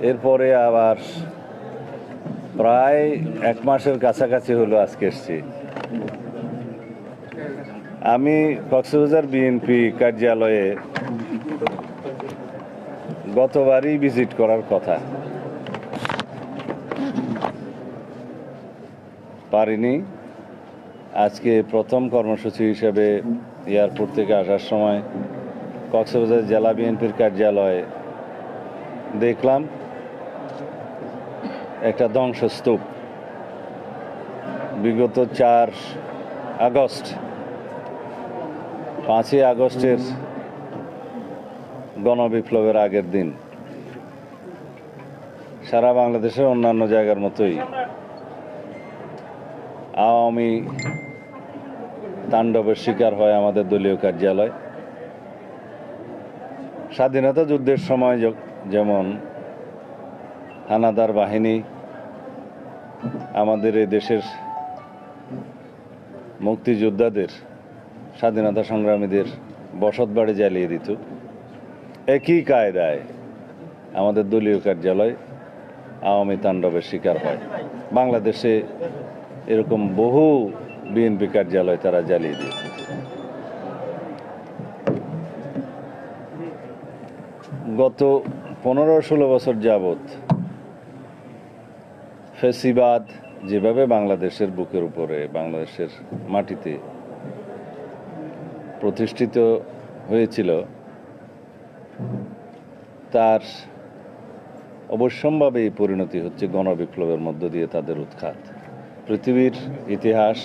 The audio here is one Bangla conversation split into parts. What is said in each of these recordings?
এরপরে আবার প্রায় এক মাসের কাছাকাছি হলো আজকে এসছি। আমি কক্সবাজার বিএনপি কার্যালয়ে গতবারই ভিজিট করার কথা। পারিনি। আজকে প্রথম কর্মসূচি হিসেবে এয়ারপোর্ট থেকে আসার সময় কক্সবাজার জেলা বিএনপির কার্যালয়ে দেখলাম। একটা ধ্বংসস্তূপ। বিগত চার আগস্ট, পাঁচই আগস্টের গণবিপ্লবের আগের দিন। সারা বাংলাদেশের অন্যান্য জায়গার মতোই আওয়ামী তাণ্ডবের শিকার হয় আমাদের দলীয় কার্যালয়। স্বাধীনতা যুদ্ধের সময় যেমন হানাদার বাহিনী আমাদের এই দেশের মুক্তিযোদ্ধাদের, স্বাধীনতা সংগ্রামীদের বসত বাড়ি জ্বালিয়ে দিত। একই কায়দায় আমাদের দলীয় কার্যালয় আওয়ামী তাণ্ডবের শিকার হয়। বাংলাদেশে এরকম বহু বিএনপি কার্যালয় তারা জ্বালিয়ে দিয়েছে গত পনেরো ষোলো বছর যাবৎ ফেসিবাদ যেভাবে বাংলাদেশের বুকের উপরে, বাংলাদেশের মাটিতে প্রতিষ্ঠিত হয়েছিল, তার অবশ্যম্ভাবে এই পরিণতি হচ্ছে গণবিপ্লবের মধ্য দিয়ে তাদের উৎখাত। পৃথিবীর ইতিহাস,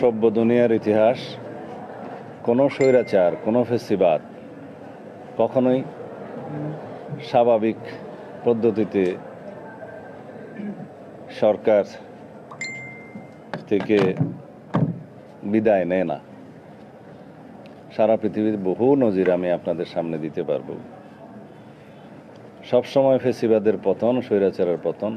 সভ্য দুনিয়ার ইতিহাস, কোনো স্বৈরাচার, কোনো ফেসিবাদ কখনোই স্বাভাবিক পদ্ধতিতে সরকার থেকে বিদায় নেয় না। সারা পৃথিবীর বহু নজির আমি আপনাদের সামনে দিতে পারব। সবসময় ফেসিবাদের পতন, স্বৈরাচারের পতন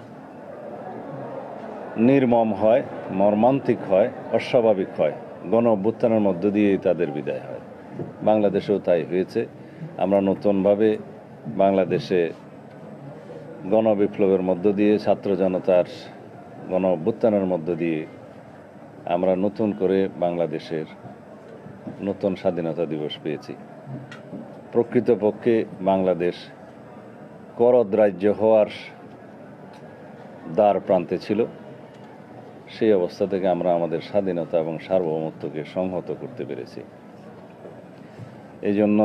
নির্মম হয়, মর্মান্তিক হয়, অস্বাভাবিক হয়। গণ অভ্যুত্থানের মধ্য দিয়েই তাদের বিদায় হয়। বাংলাদেশেও তাই হয়েছে। আমরা নতুনভাবে বাংলাদেশে গণবিপ্লবের মধ্য দিয়ে, ছাত্র জনতার গণ অভ্যুত্থানের মধ্য দিয়ে আমরা নতুন করে বাংলাদেশের নতুন স্বাধীনতা দিবস পেয়েছি। প্রকৃতপক্ষে বাংলাদেশ করদ রাজ্য হওয়ার দ্বার প্রান্তে ছিল। সেই অবস্থা থেকে আমরা আমাদের স্বাধীনতা এবং সার্বভৌমত্বকে সংহত করতে পেরেছি। এই জন্য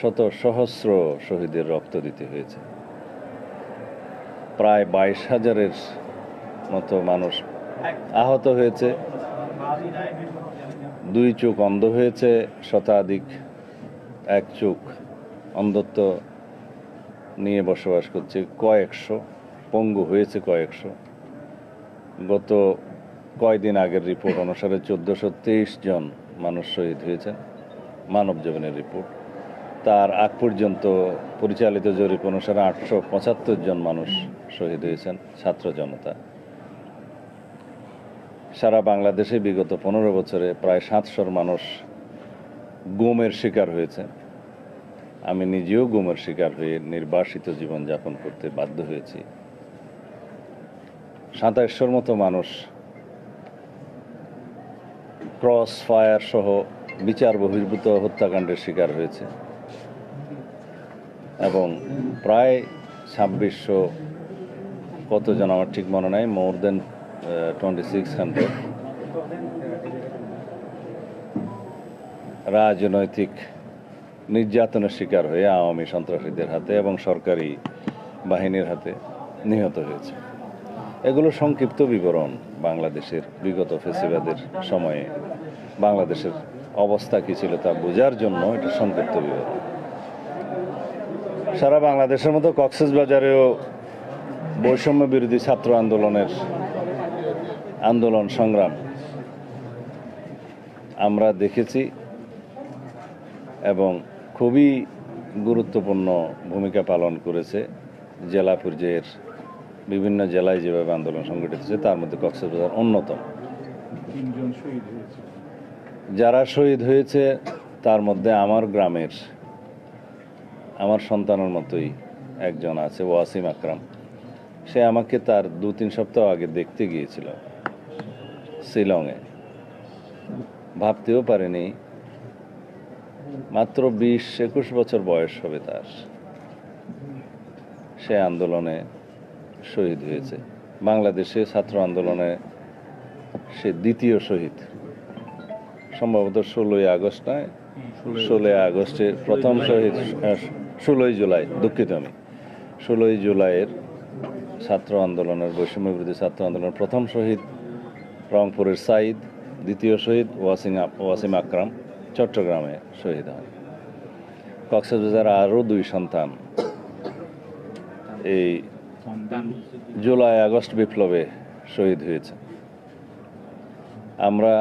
শত সহস্র শহীদের রক্ত দিতে হয়েছে। প্রায় বাইশ হাজারের মতো মানুষ আহত হয়েছে। দুই চোখ অন্ধ হয়েছে, শতাধিক এক চোখ অন্ধত্ব নিয়ে বসবাস করছে। কয়েকশো, পঙ্গু হয়েছে কয়েকশো। গত কয়দিন আগের রিপোর্ট অনুসারে চোদ্দোশো জন মানুষ শহীদ হয়েছেন মানব জীবনের রিপোর্ট। তার আগ পর্যন্ত পরিচালিত জরিপ অনুসারে আটশো পঁচাত্তর জন মানুষ শহীদ হয়েছেন, ছাত্র জনতা। সারা বাংলাদেশে বিগত পনেরো বছরে প্রায় সাতশোর মানুষ গুমের শিকার হয়েছে। আমি নিজেও গুমের শিকার হয়ে নির্বাসিত জীবনযাপন করতে বাধ্য হয়েছি। সাতাইশশোর মতো মানুষ ক্রস ফায়ার সহ বিচার বহির্ভূত হত্যাকাণ্ডের শিকার হয়েছে। এবং প্রায় ছাব্বিশশো কতজন আমার ঠিক মনে নাই more than twenty six hundred রাজনৈতিক নির্যাতনের শিকার হয়ে আওয়ামী সন্ত্রাসীদের হাতে এবং সরকারি বাহিনীর হাতে নিহত হয়েছে। এগুলো সংক্ষিপ্ত বিবরণ বাংলাদেশের বিগত ফেসিবাদের সময়ে। বাংলাদেশের অবস্থা কী ছিল তা বোঝার জন্য এটা সংক্ষিপ্ত বিবরণ। সারা বাংলাদেশের মতো কক্সেস বাজারেও বৈষম্য বিরোধী ছাত্র আন্দোলনের আন্দোলন সংগ্রাম আমরা দেখেছি এবং খুবই গুরুত্বপূর্ণ ভূমিকা পালন করেছে জেলা পর্যায়ের বিভিন্ন জেলায় যেভাবে আন্দোলন সংগঠিত হয়েছে তার মধ্যে কক্সবাজার অন্যতম। যারা শহীদ হয়েছে তার মধ্যে আমার গ্রামের আমার সন্তানের মতোই একজন আছে ওয়াসিম আকরাম। সে আমাকে তার দু তিন সপ্তাহ আগে দেখতে গিয়েছিল শিলংয়ে। ভাবতেও পারেনি মাত্র বিশ একুশ বছর বয়স হবে তার। সে আন্দোলনে শহীদ হয়েছে। বাংলাদেশে ছাত্র আন্দোলনে সে দ্বিতীয় শহীদ। সম্ভবত ষোলোই আগস্ট নয় ষোলোই আগস্টে প্রথম শহীদ ষোলোই জুলাই দুঃখিত আমি। ষোলোই জুলাইয়ের ছাত্র আন্দোলনের বৈষম্য বিরোধী ছাত্র আন্দোলনের প্রথম শহীদ রংপুরের সাইদ দ্বিতীয় শহীদ ওয়াসিম ওয়াসিম আকরাম চট্টগ্রামে শহীদ হন। কক্সবাজার আরও দুই সন্তান এই জুলাই আগস্ট বিপ্লবে শহীদ হয়েছে। আমরা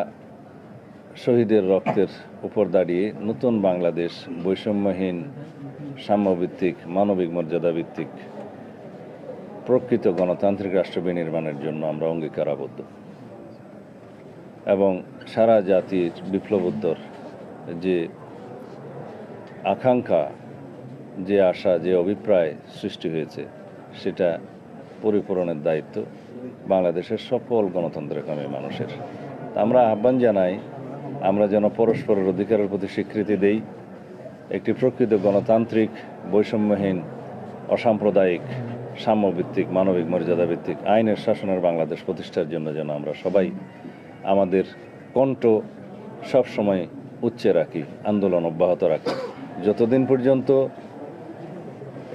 শহীদের রক্তের উপর দাঁড়িয়ে নতুন বাংলাদেশ বৈষম্যহীন, সাম্যভিত্তিক, মানবিক মর্যাদা ভিত্তিক প্রকৃত গণতান্ত্রিক রাষ্ট্র বিনির্মাণের জন্য আমরা অঙ্গীকারাবদ্ধ। এবং সারা জাতির বিপ্লবোত্তর যে আকাঙ্ক্ষা, যে আশা, যে অভিপ্রায় সৃষ্টি হয়েছে, সেটা পরিপূরণের দায়িত্ব বাংলাদেশের সকল গণতন্ত্রকামী মানুষের। আমরা আহ্বান জানাই আমরা যেন পরস্পরের অধিকারের প্রতি স্বীকৃতি দেই, একটি প্রকৃত গণতান্ত্রিক, বৈষম্যহীন, অসাম্প্রদায়িক, সাম্যভিত্তিক, মানবিক মর্যাদা ভিত্তিক আইনের শাসনের বাংলাদেশ প্রতিষ্ঠার জন্য যেন আমরা সবাই আমাদের কণ্ঠ সবসময় উচ্চে রাখি, আন্দোলন অব্যাহত রাখি। যতদিন পর্যন্ত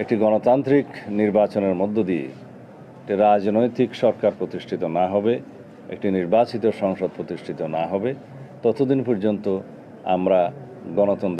একটি গণতান্ত্রিক নির্বাচনের মধ্য দিয়ে একটি রাজনৈতিক সরকার প্রতিষ্ঠিত না হবে, একটি নির্বাচিত সংসদ প্রতিষ্ঠিত না হবে ততদিন পর্যন্ত আমরা গণতন্ত্র